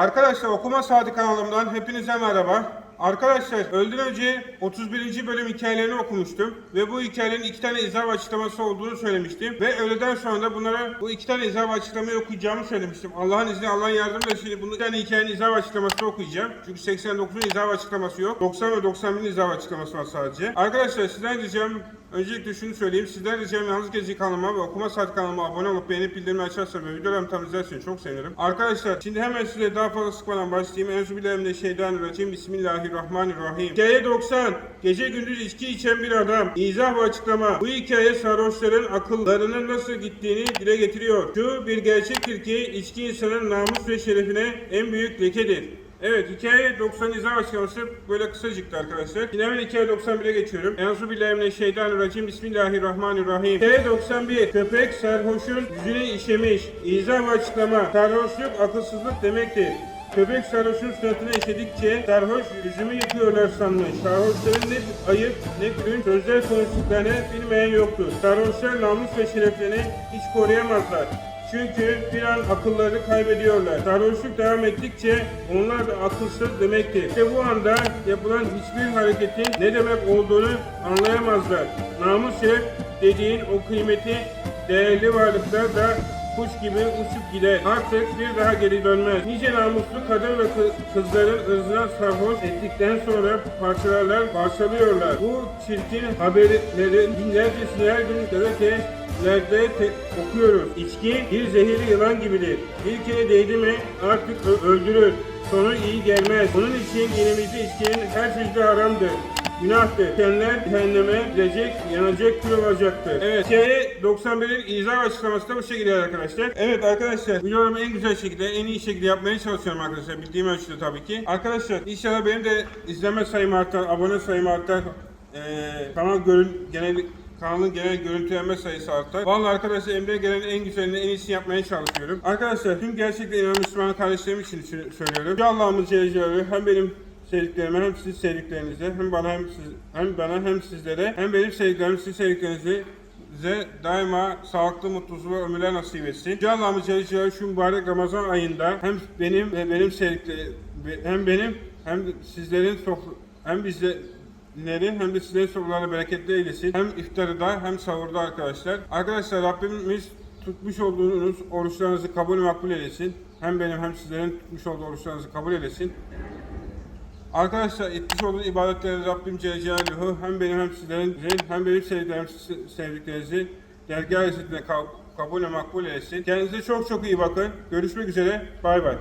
Arkadaşlar Okuma Saati kanalımdan hepinize merhaba. Arkadaşlar öğleden önce 31. bölüm hikayelerini okumuştum ve bu hikayelerin iki tane izah açıklaması olduğunu söylemiştim ve öğleden sonra da bunlara bu iki tane izah açıklamayı okuyacağımı söylemiştim. Allah'ın izniyle Allah'ın yardımıyla şimdi bunu iki tane hikayenin izah açıklamasını okuyacağım. Çünkü 89'un izah açıklaması yok. 90 ve 91'in izah açıklaması var sadece. Arkadaşlar sizden ricam Öncelikle şunu söyleyeyim. Sizden ricam Yalnız Gezi kanalıma ve Okuma Saat kanalıma abone olup beğenip bildirimi açarsanız ve videolarımı tam izlerseniz çok sevinirim. Arkadaşlar şimdi hemen size daha fazla sıkmadan başlayayım. Enzubilerimde şeyden racim. Bismillahirrahmanirrahim. Hikaye 90. Gece gündüz içki içen bir adam. İzah ve açıklama. Bu hikaye sarhoşların akıllarının nasıl gittiğini dile getiriyor. Şu bir gerçektir ki içki insanın namus ve şerefine en büyük lekedir. Evet hikaye 90 izah açıklaması böyle kısacıktı arkadaşlar. Şimdi hemen hikaye 91'e geçiyorum. Enzu billahi şeytanirracim Bismillahirrahmanirrahim. Hikaye 91 Köpek sarhoşun yüzüne işemiş. İzah ve açıklama. Sarhoşluk akılsızlık demektir. Köpek sarhoşun suratına işedikçe sarhoş yüzümü yıkıyorlar sanmış. Sarhoşların ne ayıp ne gülünç sözler konuştuklarını bilmeyen yoktur. Sarhoşlar namus ve şereflerini hiç koruyamazlar. Çünkü bir an akıllarını kaybediyorlar. Sarhoşluk devam ettikçe onlar da akılsız demektir. İşte bu anda yapılan hiçbir hareketin ne demek olduğunu anlayamazlar. Namus şeref dediğin o kıymeti değerli varlıklar da kuş gibi uçup gider. Artık bir daha geri dönmez. Nice namuslu kadın ve kı- kızların ırzına sarhoş ettikten sonra parçalarlar, parçalıyorlar. Bu çirkin haberleri binlercesini her gün gazetelerde te- okuyoruz. İçki bir zehirli yılan gibidir. Bir kere değdi mi artık öldürür. Sonu iyi gelmez. Bunun için dinimizde içkinin her çeşidi haramdır. Günahtır. Kendiler cehenneme gidecek, yanacak, kül olacaktır. Evet, hikaye 91'in izah açıklaması da bu şekilde arkadaşlar. Evet arkadaşlar, videolarımı en güzel şekilde, en iyi şekilde yapmaya çalışıyorum arkadaşlar. Bildiğim ölçüde tabii ki. Arkadaşlar, inşallah benim de izleme sayım artar, abone sayım artar. Ee, kanal görün, genel Kanalın genel görüntülenme sayısı artar. Vallahi arkadaşlar elimden gelen en güzelini, en iyisini yapmaya çalışıyorum. Arkadaşlar tüm gerçekten inanan Müslüman kardeşlerim için sö- söylüyorum. Allah'ımız Celle hem benim sevdiklerime hem sizin sevdiklerinize hem bana hem siz, hem bana hem sizlere hem benim sevdiklerim sizin sevdiklerinize size daima sağlıklı, mutlu ve ömürler nasip etsin. Yüce Allah'ımız Celle Celaluhu şu mübarek Ramazan ayında hem benim ve benim sevdiklerim hem benim hem sizlerin hem bizde dinleri hem de sizlerin sorularını bereketli eylesin. Hem iftarda hem sahurda arkadaşlar. Arkadaşlar Rabbimiz tutmuş olduğunuz oruçlarınızı kabul ve makbul eylesin. Hem benim hem sizlerin tutmuş olduğu oruçlarınızı kabul eylesin. Arkadaşlar etmiş olduğunuz ibadetleri Rabbim Celle hem benim hem sizlerin hem benim sevdiklerim sevdiklerinizi dergâh izzetine kabul ve makbul eylesin. Kendinize çok çok iyi bakın. Görüşmek üzere. Bay bay.